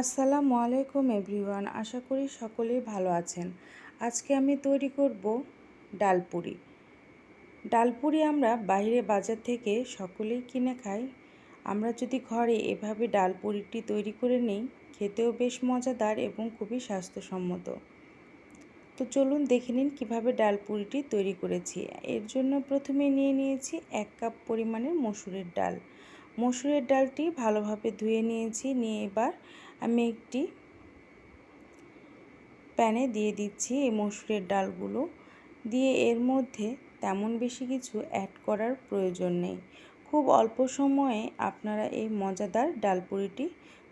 আসসালামু আলাইকুম এভরিওয়ান, আশা করি সকলেই ভালো আছেন। আজকে আমি তৈরি করব ডালপুরি। ডালপুরি আমরা বাইরে বাজার থেকে সকলেই কিনে খাই। আমরা যদি ঘরে এভাবে ডালপুরিটি তৈরি করে নিই, খেতেও বেশ মজাদার এবং খুবই স্বাস্থ্যসম্মত। তো চলুন দেখে নিন কীভাবে ডালপুরিটি তৈরি করেছি। এর জন্য প্রথমে নিয়ে নিয়েছি এক কাপ পরিমাণের মসুরের ডাল। মসুরের ডালটি ভালোভাবে ধুয়ে নিয়েছি। নিয়ে এবার আমি একটি প্যানে দিয়ে দিচ্ছি এই মসুরের ডালগুলো। দিয়ে এর মধ্যে তেমন বেশি কিছু অ্যাড করার প্রয়োজন নেই। খুব অল্প সময়ে আপনারা এই মজাদার ডালপুরিটি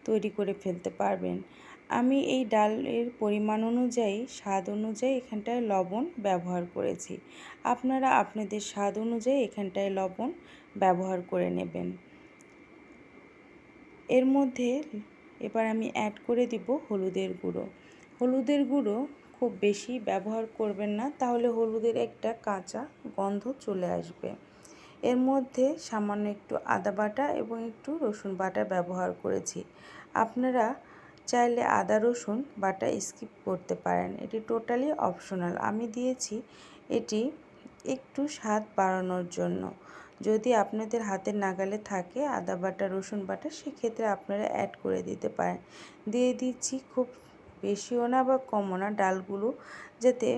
তৈরি করে ফেলতে পারবেন। আমি এই ডালের পরিমাণ অনুযায়ী, স্বাদ অনুযায়ী এখানটায় লবণ ব্যবহার করেছি। আপনারা আপনাদের স্বাদ অনুযায়ী এখানটায় লবণ ব্যবহার করে নেবেন। এর মধ্যে এবার আমি অ্যাড করে দিব হলুদের গুঁড়ো। হলুদের গুঁড়ো খুব বেশি ব্যবহার করবেন না, তাহলে হলুদের একটা কাঁচা গন্ধ চলে আসবে। এর মধ্যে সামান্য একটু আদা বাটা এবং একটু রসুন বাটা ব্যবহার করেছি। আপনারা চাইলে আদা, রসুন বাটা স্কিপ করতে পারেন। এটি টোটালি অপশনাল আমি দিয়েছি এটি একটু স্বাদ বাড়ানোর জন্য। যদি আপনাদের হাতের নাগালে থাকে আদা বাটা, রসুন বাটা, সেক্ষেত্রে আপনারা অ্যাড করে দিতে পারেন। দিয়ে দিচ্ছি খুব বেশিও না বা কমও না ডালগুলো যাতে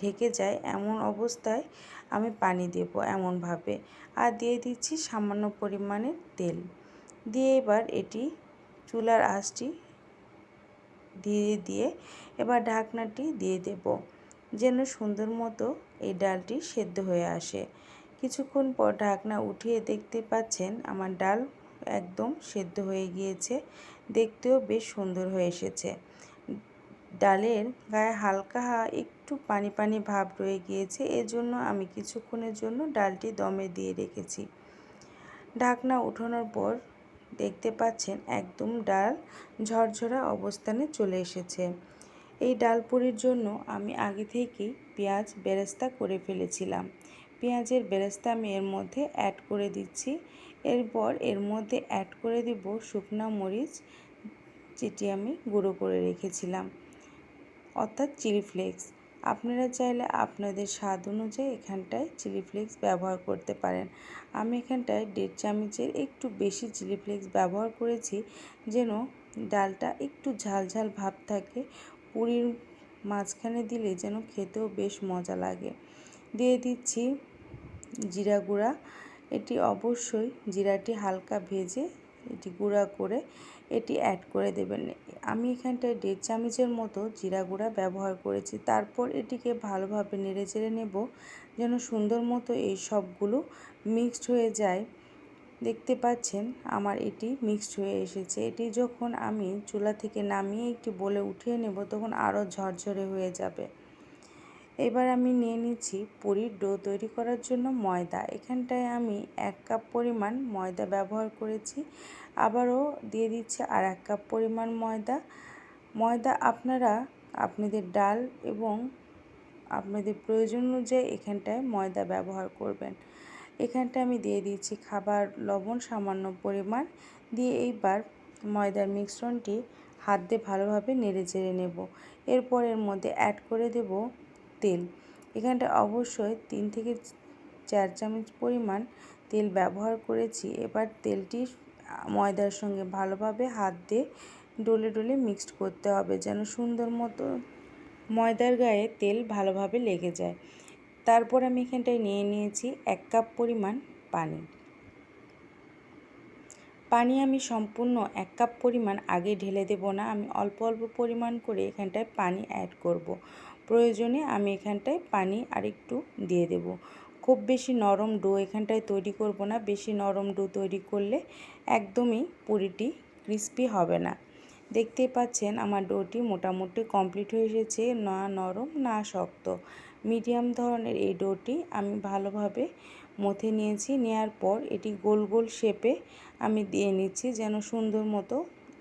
ঢেকে যায়। এমন অবস্থায় আমি পানি দেব এমনভাবে। আর দিয়ে দিচ্ছি সামান্য পরিমাণে তেল। দিয়ে এবার এটি চুলার আঁচটি দিয়ে দিয়ে এবার ঢাকনাটি দিয়ে দেব। যেন সুন্দর মতো এই ডালটি সেদ্ধ হয়ে আসে। কিছুক্ষণ পর ঢাকনা উঠিয়ে দেখতে পাচ্ছেন আমার ডাল একদম সেদ্ধ হয়ে গিয়েছে। দেখতেও বেশ সুন্দর হয়ে এসেছে। ডালের গায়ে হালকা একটু পানি পানি ভাব রয়ে গিয়েছে, এজন্য আমি কিছুক্ষণের জন্য ডালটি দমে দিয়ে রেখেছি। ঢাকনা উঠানোর পর দেখতে পাচ্ছেন একদম ডাল ঝরঝরা অবস্থানে চলে এসেছে। এই ডাল পুরির জন্য আমি আগে থেকেই পেঁয়াজ বেরেস্তা করে ফেলেছিলাম। পেঁয়াজের বেরেস্তা আমি এর মধ্যে অ্যাড করে দিচ্ছি। এরপর এর মধ্যে অ্যাড করে দিব শুকনা মরিচ, যেটি আমি গুঁড়ো করে রেখেছিলাম, অর্থাৎ চিলি ফ্লেক্স আপনারা চাইলে আপনাদের স্বাদ অনুযায়ী এখানটায় চিলি ফ্লেক্স ব্যবহার করতে পারেন। আমি এখানটায় দেড় চামচের একটু বেশি চিলি ফ্লেক্স ব্যবহার করেছি, যেন ডালটা একটু ঝাল ঝাল ভাব থাকে। পুরীর মাঝখানে দিলে যেন খেতেও বেশ মজা লাগে। দিয়ে দিচ্ছি জিরা গুঁড়া। এটি অবশ্যই জিরাটি হালকা ভেজে এটি গুঁড়া করে এটি অ্যাড করে দেবেন। আমি এখানটায় দেড় চামচের মতো জিরা গুঁড়া ব্যবহার করেছি। তারপর এটিকে ভালোভাবে নেড়ে চেড়ে নেব যেন সুন্দর মতো এই সবগুলো মিক্সড হয়ে যায়। দেখতে পাচ্ছেন আমার এটি মিক্সড হয়ে এসেছে। এটি যখন আমি চুলা থেকে নামিয়ে একটি বলে উঠিয়ে নেব তখন আরও ঝরঝরে হয়ে যাবে। এবার আমি নিয়ে নিচ্ছি পুরীর ডো তৈরি করার জন্য ময়দা। এখানটায় আমি এক কাপ পরিমাণ ময়দা ব্যবহার করেছি। আবারও দিয়ে দিচ্ছি আর এক কাপ পরিমাণ ময়দা। ময়দা আপনারা, আপনাদের ডাল এবং আপনাদের প্রয়োজন অনুযায়ী এখানটায় ময়দা ব্যবহার করবেন। এখানটা আমি দিয়ে দিচ্ছি খাবার লবণ সামান্য পরিমাণ। দিয়ে এইবার ময়দার মিশ্রণটি হাত দিয়ে ভালোভাবে নেড়ে চেড়ে নেব। এরপর এর মধ্যে অ্যাড করে দেব তেল। এখানটা অবশ্যই তিন থেকে চার চামচ পরিমাণ তেল ব্যবহার করেছি। এবার তেলটি ময়দার সঙ্গে ভালোভাবে হাত দিয়ে ডলে ডলে মিক্সড করতে হবে যেন সুন্দর মতো ময়দার গায়ে তেল ভালোভাবে লেগে যায়। তারপর আমি এখানটায় নিয়ে নিয়েছি এক কাপ পরিমাণ পানি। পানি আমি সম্পূর্ণ এক কাপ পরিমাণ আগে ঢেলে দেব না, আমি অল্প অল্প পরিমাণ করে এখানটায় পানি অ্যাড করব। প্রয়োজনে আমি এখানটায় পানি আরেকটু দিয়ে দেব। খুব বেশি নরম ডো এখানটায় তৈরি করব না, বেশি নরম ডো তৈরি করলে একদমই পুরিটি ক্রিস্পি হবে না। দেখতেই পাচ্ছেন আমার ডোটি মোটামুটি কমপ্লিট হয়ে এসেছে, না নরম, না শক্ত। মিডিয়াম ধরনের এই ডোটি আমি ভালোভাবে মথে নিয়েছি নেওয়ার পর এটি গোল গোল শেপে আমি দিয়ে নিচ্ছি যেন সুন্দর মতো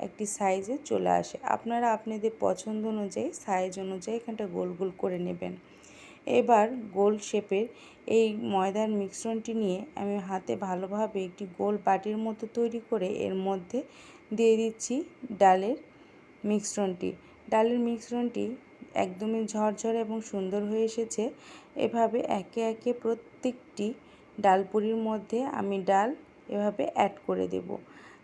একটি সাইজে চলে আসে। আপনারা আপনাদের পছন্দ অনুযায়ী, সাইজ অনুযায়ী এখানটা গোল গোল করে নেবেন। এবার গোল শেপের এই ময়দার মিশ্রণটি নিয়ে আমি হাতে ভালোভাবে একটি গোল বাটির মতো তৈরি করে এর মধ্যে দিয়ে দিচ্ছি ডালের মিশ্রণটি। ডালের মিশ্রণটি একদমই ঝরঝরে এবং সুন্দর হয়ে এসেছে। এভাবে একে একে প্রত্যেকটি ডালপুরির মধ্যে আমি ডাল এভাবে অ্যাড করে দেব।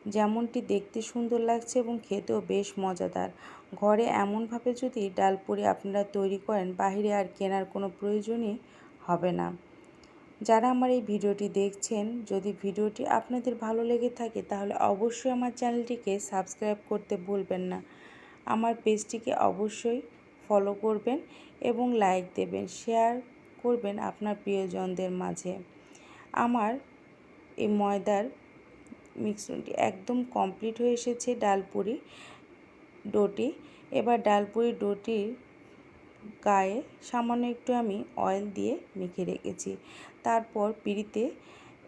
যেমনটি দেখতে সুন্দর লাগছে এবং খেতেও বেশ মজাদার। ঘরে এমনভাবে যদি ডালপুরি আপনারা তৈরি করেন, বাহিরে আর কেনার কোনো প্রয়োজনই হবে না। যারা আমার এই ভিডিওটি দেখছেন, যদি ভিডিওটি আপনাদের ভালো লেগে থাকে, তাহলে অবশ্যই আমার চ্যানেলটিকে সাবস্ক্রাইব করতে ভুলবেন না। আমার পেজটিকে অবশ্যই ফলো করবেন এবং লাইক দেবেন, শেয়ার করবেন আপনার প্রিয়জনদের মাঝে। আমার এই ময়দার মিশ্রণটি একদম কমপ্লিট হয়ে এসেছে ডালপুরি ডোটি। এবার ডালপুরি ডোটির গায়ে সামান্য একটু আমি অয়েল দিয়ে মেখে রেখেছি। তারপর পিড়িতে,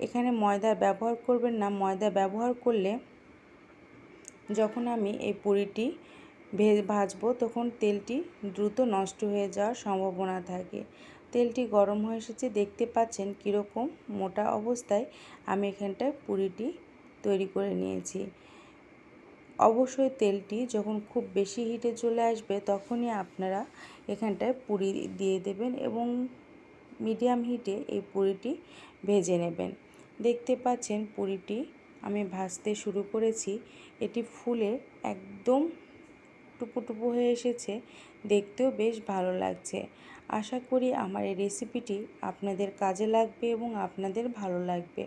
এখানে ময়দা ব্যবহার করবেন না, ময়দা ব্যবহার করলে যখন আমি এই পুরিটি ভাজবো তখন তেলটি দ্রুত নষ্ট হয়ে যাওয়ার সম্ভাবনা থাকে। তেলটি গরম হয়ে এসেছে, দেখতে পাচ্ছেন কীরকম মোটা অবস্থায় আমি এখানটায় পুরিটি তৈরি করে নিয়েছি। অবশ্যই তেলটি যখন খুব বেশি হিটে চলে আসবে তখনই আপনারা এখানটায় পুরি দিয়ে দেবেন এবং মিডিয়াম হিটে এই পুরিটি ভেজে নেবেন। দেখতে পাচ্ছেন পুরিটি আমি ভাজতে শুরু করেছি। এটি ফুলে একদম টুপু টুপু হয়ে এসেছে। দেখতেও বেশ ভালো লাগছে। আশা করি আমার এই রেসিপিটি আপনাদের কাজে লাগবে এবং আপনাদের ভালো লাগবে।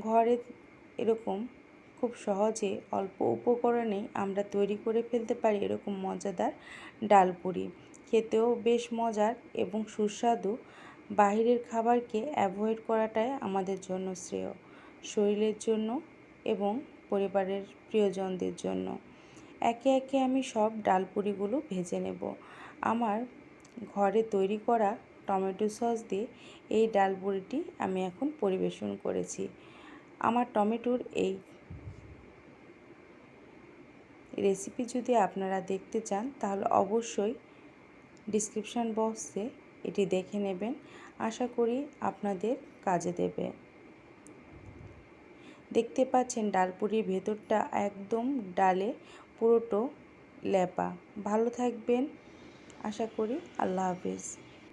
ঘরে এরকম খুব সহজে অল্প উপকরণে আমরা তৈরি করে ফেলতে পারি এরকম মজাদার ডাল পুরি। খেতেও বেশ মজার এবং সুস্বাদু। বাহিরের খাবারকে অ্যাভয়েড করাটাই আমাদের জন্য শ্রেয়। শরীরের জন্য এবং পরিবারের প্রিয়জনদের জন্য। একে একে আমি সব ডালপুরিগুলো ভেজে নেব। আমার ঘরে তৈরি করা টমেটো সস দিয়ে এই ডালপুরিটি আমি এখন পরিবেশন করেছি। আমার টমেটোর এই রেসিপি যদি আপনারা দেখতে চান, তাহলে অবশ্যই ডিসক্রিপশান বক্সে এটি দেখে নেবেন। আশা করি আপনাদের কাজে দেবে। দেখতে পাচ্ছেন ডালপুরির ভেতরটা একদম ডালে পুরোটো লেপা। ভালো থাকবেন। আশা করি আল্লাহ হাফিজ।